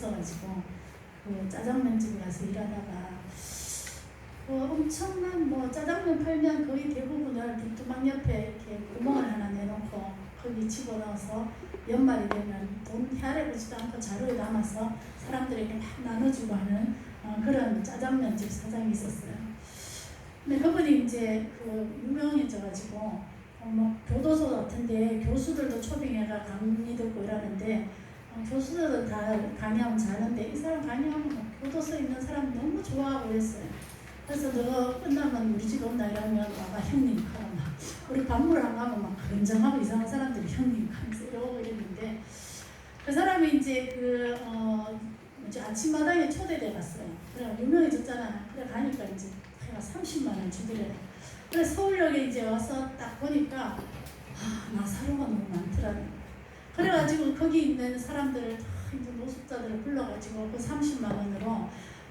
있어가지고 그 짜장면집 가서 일하다가 그 엄청난 뭐 짜장면 팔면 거의 대부분을 뒷두막 옆에 이렇게 구멍을 하나 내놓고 거기 집어넣어서 연말이 되면 돈 헤아려보지도 않고 자루에 담아서 사람들에게 막 나눠주고 하는 어, 그런 짜장면집 사장이 있었어요. 근데 그분이 이제 그 유명해져가지고 어, 뭐 교도소 같은데 교수들도 초빙해가 강의 듣고 이러는데 어, 교수들은 다 강의하면 자는데 이 사람 강의하면 뭐 교도소에 있는 사람 너무 좋아하고 그랬어요. 그래서 너 끝나면 우리 집 온다 이러면 와가 형님 막 우리 밥물 안 가면 막 건장하고 이상한 사람들이 형님 하면서 이러고 이랬는데 그 사람이 이제 그 어, 뭐지 아침마당에 초대돼 갔어요. 그래 유명해졌잖아. 그래 가니까 이제 해가 30만 원 주더래. 그래 서울역에 이제 와서 딱 보니까 아 나사로가 너무 많더라고요. 그래가지고 거기 있는 사람들을 다 이제 노숙자들을 불러가지고 그 30만 원으로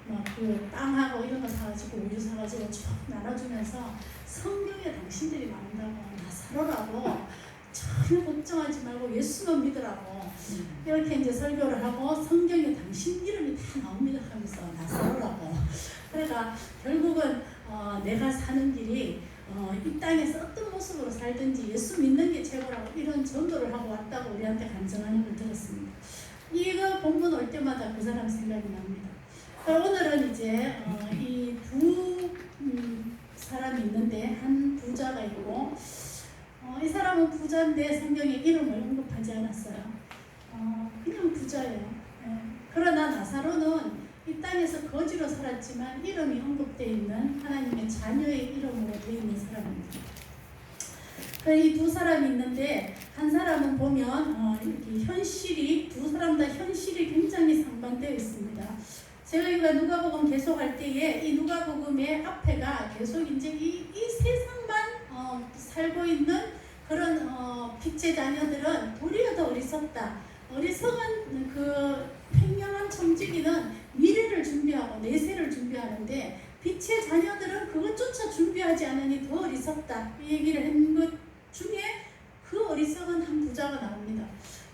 막그 땅하고 이런 거 사가지고 우유 사가지고 쭉 나눠주면서 성경에 당신들이 나온다고 나사로라고 전혀 걱정하지 말고 예수만 믿으라고 이렇게 이제 설교를 하고 성경에 당신 이름이 다 나옵니다 하면서 나사로라고. 그러니까 결국은 어, 내가 사는 길이 어, 이 땅에서 어떤 모습으로 살든지 예수 믿는 게 최고라고 이런 전도를 하고 왔다고 우리한테 간증하는 걸 들었습니다. 이거 본문 올 때마다 그 사람 생각이 납니다. 그럼 오늘은 이제 어, 이두 음, 사람이 있는데 한 부자가 있고 어, 이 사람은 부자인데 성경에 이름을 언급하지 않았어요. 어, 그냥 부자예요. 예. 그러나 나사로는 이 땅에서 거지로 살았지만 이름이 언급되어 있는 하나님의 자녀의 이름으로 되어 있는 사람입니다. 이두 사람이 있는데 한 사람은 보면 어, 이렇게 현실이 두 사람 다 현실이 굉장히 상반되어 있습니다. 제가 이거 누가복음 계속 할 때에 이 누가복음의 앞에가 계속 이제 이, 이 세상만 어, 살고 있는 그런 어, 빛의 자녀들은 우리가 더 어리석다. 어리석은 그 팽명한 청지기는 미래를 준비하고 내세를 준비하는데 빛의 자녀들은 그것조차 준비하지 않으니 더 어리석다. 이 얘기를 한 것 중에 그 어리석은 한 부자가 나옵니다.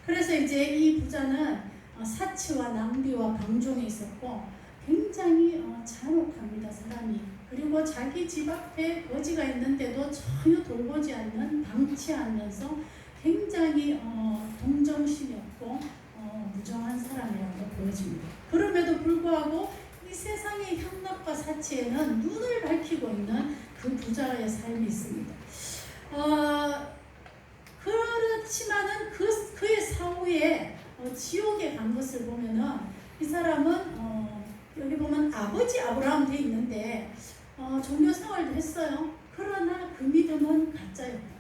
그래서 이제 이 부자는 어, 사치와 낭비와 방종에 있었고 굉장히 어, 잔혹합니다 사람이 그리고 자기 집 앞에 거지가 있는데도 전혀 돌보지 않는 방치하면서 굉장히 어, 동정심이 없고 어, 무정한 사람이라고 보여집니다 그럼에도 불구하고 이 세상의 향락과 사치에는 눈을 밝히고 있는 그 부자의 삶이 있습니다 어, 그렇지만은 그, 그의 사후에 어, 지옥에 간 것을 보면은 이 사람은 어, 여기 보면 아버지 아브라함 돼 있는데 어, 종교 생활도 했어요. 그러나 그 믿음은 가짜였다.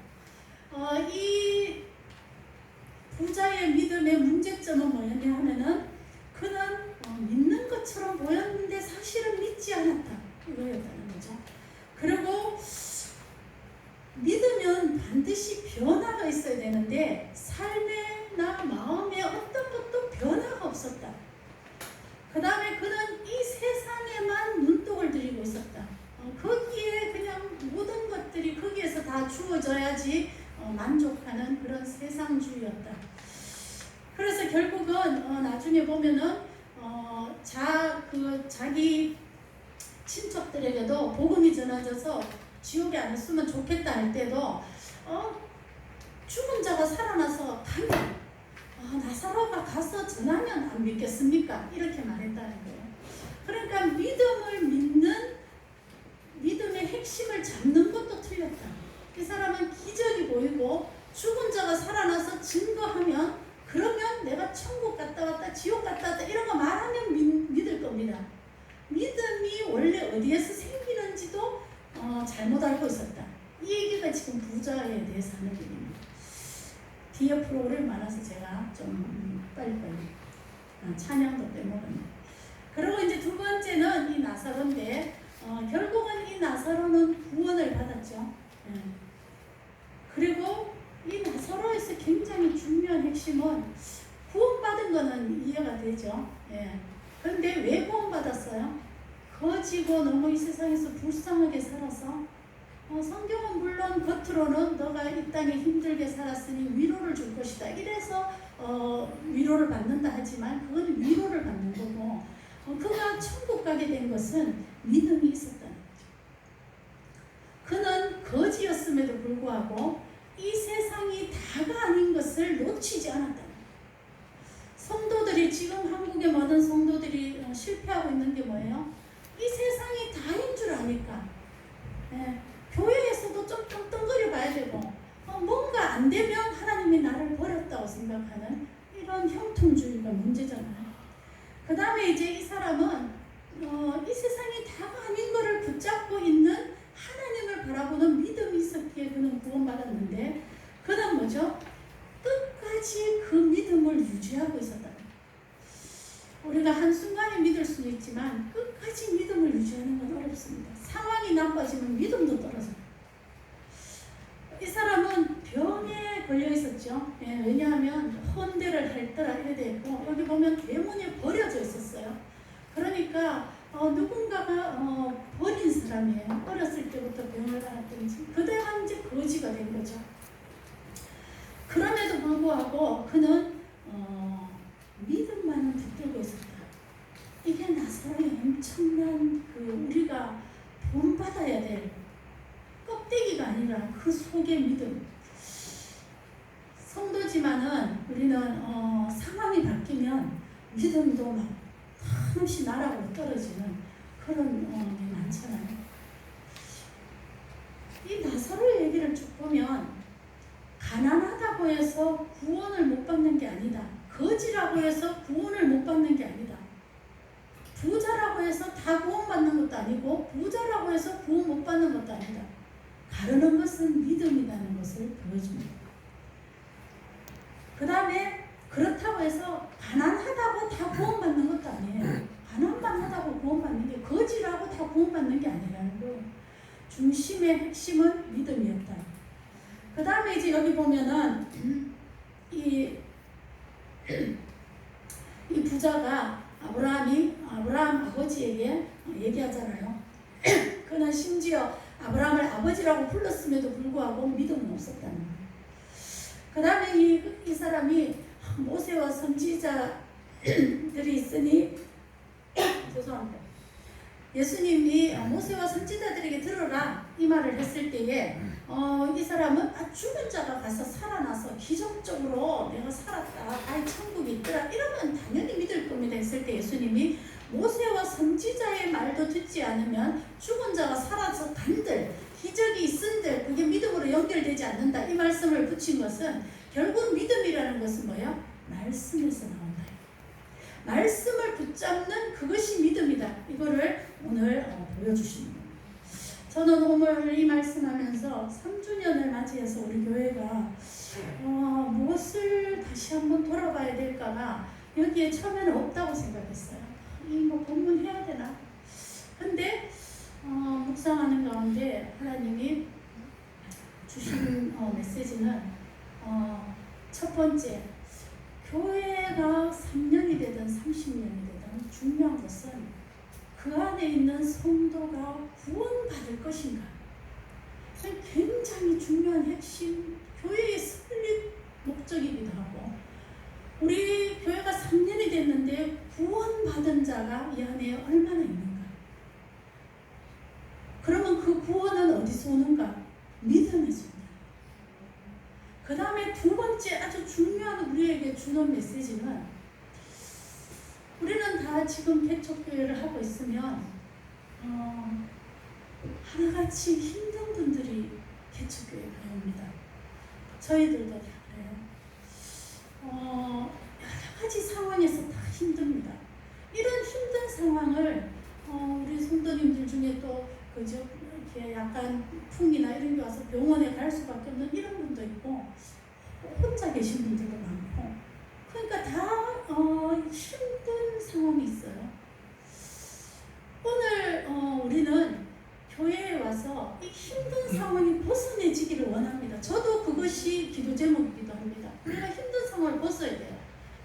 어, 이 부자의 믿음의 문제점은 뭐였냐 하면은 그는 어, 믿는 것처럼 보였는데 사실은 믿지 않았다. 이거였다는 거죠. 그리고 믿으면 반드시 변화가 있어야 되는데 삶에나 마음에 어떤 것도 변화가 없었다. 그 다음에 그는 이 세상에만 눈독을 들이고 있었다. 어, 거기에 그냥 모든 것들이 거기에서 다 주어져야지 어, 만족하는 그런 세상주의였다. 그래서 결국은 어, 나중에 보면은 어, 자, 그 자기 친척들에게도 복음이 전해져서 지옥에 안 있으면 좋겠다 할 때도 어, 죽은 자가 살아나서 가면 아, 나사로가 가서 전하면 안 믿겠습니까? 이렇게 말했다는 거예요. 그러니까 믿음을 믿는 믿음의 핵심을 잡는 것도 틀렸다. 이 사람은 기적이 보이고 죽은 자가 살아나서 증거하면 그러면 내가 천국 갔다 왔다 지옥 갔다 왔다 이런 거 말하면 믿, 믿을 겁니다. 믿음이 원래 어디에서 어, 잘못 알고 있었다. 이 얘기가 지금 부자에 대해서 하는 얘기입니다. 뒤에 프로그램 많아서 제가 좀 음, 빨리빨리 어, 찬양도 빼먹었네. 그리고 이제 두 번째는 이 나사로인데 어, 결국은 이 나사로는 구원을 받았죠. 예. 그리고 이 나사로에서 굉장히 중요한 핵심은 구원받은 거는 이해가 되죠. 예. 그런데 왜 구원받았어요? 거지고 너무 이 세상에서 불쌍하게 살아서 어, 성경은 물론 겉으로는 너가 이 땅에 힘들게 살았으니 위로를 줄 것이다. 이래서 어, 위로를 받는다 하지만 그건 위로를 받는 거고 어, 그가 천국 가게 된 것은 믿음이 있었다는 거죠. 그는 거지였음에도 불구하고 이 세상이 다가 아닌 것을 놓치지 않았다는 거예요. 성도들이 지금 한국의 많은 성도들이 어, 실패하고 있는 게 뭐예요? 이 세상이 다인 줄 아니까 예, 교회에서도 좀 떵떵거려 봐야 되고 어, 뭔가 안 되면 하나님이 나를 버렸다고 생각하는 이런 형통주의가 문제잖아요. 그 다음에 이제 이 사람은 어, 이 세상이 다가 아닌 것을 붙잡고 있는 하나님을 바라보는 믿음이 있었기에 그는 구원받았는데 그는 뭐죠? 끝까지 그 믿음을 유지하고 있었다. 우리가 한순간에 믿을 수는 있지만 끝까지 믿음을 유지하는 건 어렵습니다. 상황이 나빠지면 믿음도 떨어져요. 이 사람은 병에 걸려 있었죠. 예, 왜냐하면 혼대를 할더라 이래 되고 여기 보면 대문에 버려져 있었어요. 그러니까 어, 누군가가 어, 버린 사람이에요. 어렸을 때부터 병을 앓았든지 그대가 이제 거지가 된 거죠. 그럼에도 불구하고 그는 어, 믿음만은 붙들고 있었다. 이게 나사로의 엄청난 그 우리가 본받아야 될 껍데기가 아니라 그 속의 믿음. 성도지만은 우리는 어, 상황이 바뀌면 믿음도 막 한없이 나락으로 떨어지는 그런 어, 게 많잖아요. 이 나사로의 얘기를 쭉 보면 가난하다고 해서 구원을 못 받는 게 아니다. 거지라고 해서 구원을 못 받는 게 아니다. 부자라고 해서 다 구원받는 것도 아니고 부자라고 해서 구원 못 받는 것도 아니다. 가르는 것은 믿음이라는 것을 보여줍니다. 그 다음에 그렇다고 해서 가난하다고 다 구원받는 것도 아니에요. 가난만 하다고 구원받는 게 거지라고 다 구원받는 게 아니라는 거. 중심의 핵심은 믿음이었다. 그 다음에 이제 여기 보면은 이, 이 부자가 아브라함이 아브라함 아버지에게 얘기하잖아요. 그는 심지어 아브라함을 아버지라고 불렀음에도 불구하고 믿음은 없었다는 거예요. 그 다음에 이, 이 사람이 모세와 선지자들이 있으니 죄송합니다. 예수님이 모세와 선지자들에게 들어라 이 말을 했을 때에 어, 이 사람은 아, 죽은 자가 가서 살아나서 기적적으로 내가 살았다 아이 천국이 있더라 이러면 당연히 믿을 겁니다 했을 때 예수님이 모세와 선지자의 말도 듣지 않으면 죽은 자가 살아서 간들 기적이 있은들 그게 믿음으로 연결되지 않는다 이 말씀을 붙인 것은 결국 믿음이라는 것은 뭐야? 말씀에서 나온다 말씀을 붙잡는 그것이 믿음이다 이거를 오늘 어, 보여주시는 겁니다 저는 오늘 이 말씀하면서 3주년을 맞이해서 우리 교회가 어, 무엇을 다시 한번 돌아봐야 될까가 여기에 처음에는 없다고 생각했어요. 이뭐 본문해야 되나? 근데 어, 묵상하는 가운데 하나님이 주신 어, 메시지는 어, 첫 번째 교회가 3년이 되든 30년이 되든 중요한 것은 그 안에 있는 성도가 구원받을 것인가? 굉장히 중요한 핵심, 교회의 설립 목적이기도 하고, 우리 교회가 3년이 됐는데 구원받은 자가 이 안에 얼마나 있는가? 그러면 그 구원은 어디서 오는가? 믿음에서 온다. 그 다음에 두 번째 아주 중요한 우리에게 주는 메시지는 우리는 다 지금 개척교회를 하고 있으면 어, 하나같이 힘든 분들이 개척교회 가야 합니다. 저희들도 다 그래요. 어, 가지 상황에서 다 힘듭니다. 이런 힘든 상황을 어, 우리 성도님들 중에 또 그죠 이렇게 약간 풍이나 이런 게 와서 병원에 갈 수밖에 없는 이런 분도 있고 혼자 계신 분들도 많고 그러니까 다 어, 힘든 상황이 있어요. 오늘 어, 우리는 교회에 와서 이 힘든 상황이 벗어내지기를 원합니다. 저도 그것이 기도 제목이기도 합니다. 우리가 힘든 상황을 벗어야 돼요.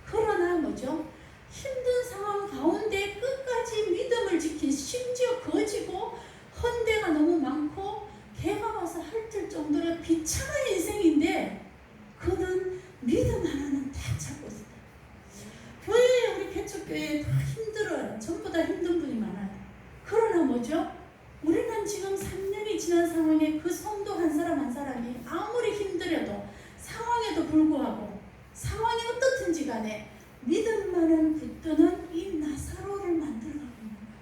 그러나 뭐죠? 힘든 상황 가운데 끝까지 믿음을 지킨 심지어 거지고 헌대가 너무 많고 개가 와서 핥을 정도로 비참한 인생인데 그는 믿음 하나는 딱 잡고 저보다 힘든 분이 많아요. 그러나 뭐죠? 우리는 지금 3년이 지난 상황에 그 성도 한 사람 한 사람이 아무리 힘들어도 상황에도 불구하고 상황이 어떻든지 간에 믿음만은 붙드는 이 나사로를 만들어가고 있는 거예요.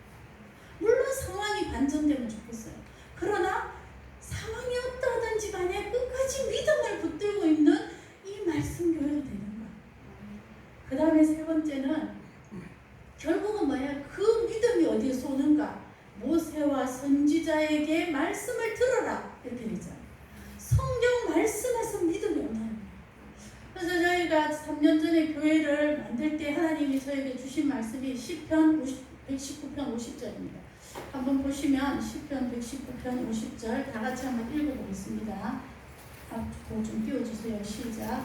물론 상황이 반전되면 좋겠어요. 그러나 상황이 어떠하든지 간에 끝까지 믿음을 붙들고 있는 이 말씀 교회가 되는 거예요. 그 다음에 세 번째는 결국은 뭐야? 그 믿음이 어디에서 오는가? 모세와 선지자에게 말씀을 들어라 이렇게 되잖아요. 성경 말씀에서 믿음이 온다는 거예요. 그래서 저희가 3년 전에 교회를 만들 때 하나님이 저에게 주신 말씀이 시편 119편 50절입니다. 한번 보시면 시편 119편 50절 다 같이 한번 읽어보겠습니다. 앞으로 좀 띄워주세요. 시작.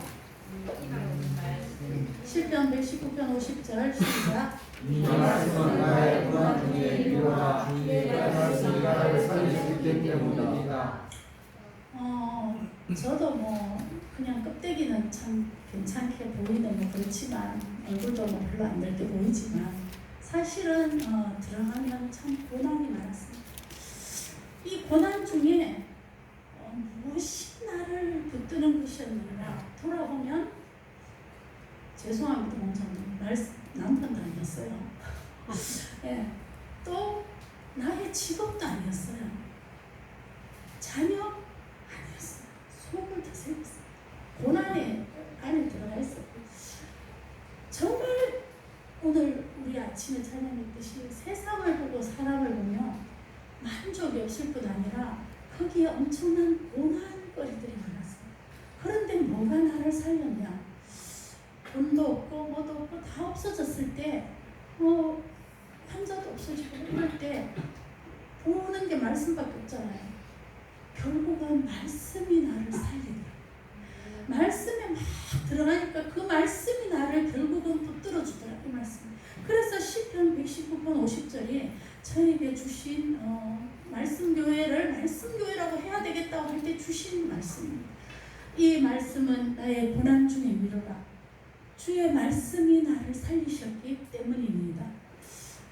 시편 119편 50절 시작. 이 말씀은 나의 구원 중에 이루어라 주의 말씀이 살리시기 때문이다. 어, 저도 뭐 그냥 껍데기는 참 괜찮게 보이는 뭐 그렇지만 얼굴도 뭐 별로 안 늙게 보이지만 사실은 어, 들어가면 참 고난이 많았습니다. 이 고난 중에 어, 무엇이 나를 붙드는 것이었느냐 돌아보면 죄송합니다 먼저 말 남편도 아니었어요. 예, 또 나의 직업도 아니었어요. 자녀 아니었어요. 속을 다 세웠어요. 고난의 안에 들어가 있어요. 정말 오늘 우리 아침에 찬양했듯이 세상을 보고 사람을 보며 만족이 없을 뿐 아니라 거기에 엄청난 고난거리들이 많았어요. 그런데 뭐가 나를 살렸냐? 돈도 없고 뭐도 없고 다 없어졌을 때, 뭐 환자도 없어지고 이럴 때 보는 게 말씀밖에 없잖아요. 결국은 말씀이 나를 살리더라. 말씀에 막 들어가니까 그 말씀이 나를 결국은 붙들어 주더라. 이 말씀. 그래서 시편 119편 50절이 저에게 주신 어, 말씀 교회를 말씀 교회라고 해야 되겠다고 할 때 주신 말씀입니다. 이 말씀은 나의 고난 중에 위로다. 주의 말씀이 나를 살리셨기 때문입니다.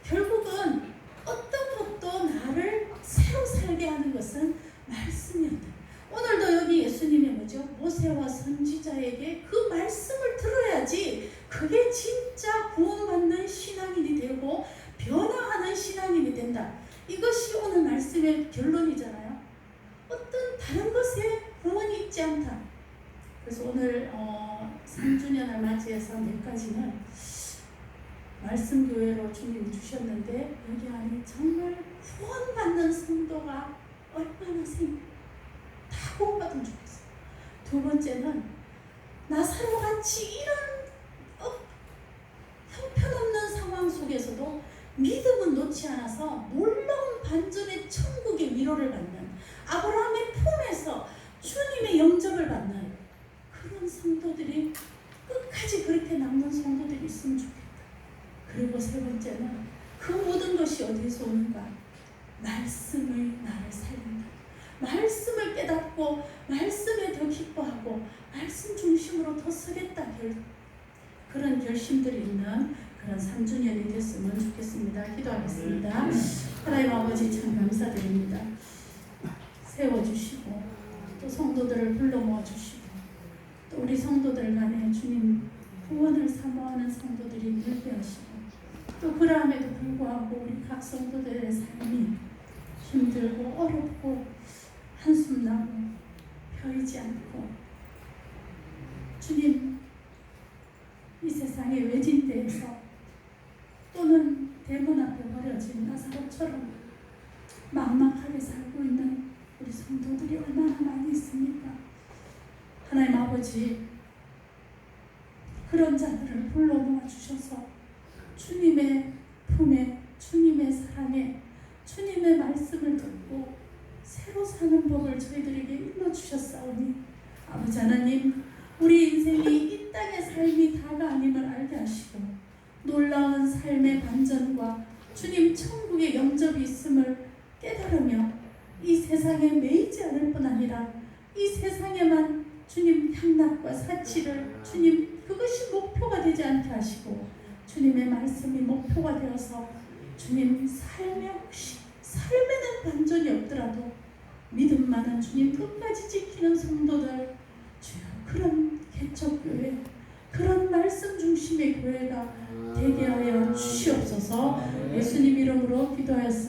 결국은 어떤 것도 나를 새로 살게 하는 것은 말씀이었다. 오늘도 여기 예수님이 뭐죠? 모세와 선지자에게 그 말씀을 들어야지 그게 진짜 구원받는 신앙인이 되고 변화하는 신앙인이 된다. 이것이 오늘 말씀의 결론이잖아요. 어떤 다른 것에 구원이 있지 않다. 그래서 오늘 어, 3주년을 맞이해서 몇 가지는 말씀 교회로 주님이 주셨는데 여기 안에 정말 구원받는 성도가 얼마나 생, 다 구원받으면 좋겠어요. 두 번째는 나사로 같이 이런 어, 형편없는 상황 속에서도 믿음은 놓지 않아서 놀라운 반전의 천국의 위로를 받는 아브라함의 품에서 주님의 영접을 받는 그런 성도들이 끝까지 그렇게 남는 성도들이 있으면 좋겠다. 그리고 세 번째는 그 모든 것이 어디에서 오는가? 말씀의 나를 살린다. 말씀을 깨닫고 말씀에 더 기뻐하고 말씀 중심으로 더 서겠다 결, 그런 결심들이 있는 그런 3주년이 됐으면 좋겠습니다. 기도하겠습니다. 하나님 아버지 참 감사드립니다. 세워주시고 또 성도들을 불러 모아주시고 또 우리 성도들 간에 주님 구원을 사모하는 성도들이 늘게 하시고 또 그럼에도 불구하고 우리 각 성도들의 삶이 힘들고 어렵고 한숨 나고 펴이지 않고 주님 이 세상의 외진데에서 또는 대문 앞에 버려진 나사로처럼 막막하게 살고 있는 우리 성도들이 얼마나 많이 있습니까? 하나님 아버지 그런 자들을 불러 모아 주셔서 주님의 품에 주님의 사랑에 주님의 말씀을 듣고 새로 사는 법을 저희들에게 일러 주셨사오니 아버지 하나님 우리 인생이 이 땅의 삶이 다가 아님을 알게 하시고 놀라운 삶의 반전과 주님 천국의 영접이 있음을 깨달으며 이 세상에 매이지 않을 뿐 아니라 이 세상에만 주님 향락과 사치를 주님 그것이 목표가 되지 않게 하시고 주님의 말씀이 목표가 되어서 주님 삶에 혹시 삶에는 반전이 없더라도 믿음 많은 주님 끝까지 지키는 성도들 주여 그런 개척교회 그런 말씀 중심의 교회가 되게 하여 주시옵소서 예수님 이름으로 기도하였습니다.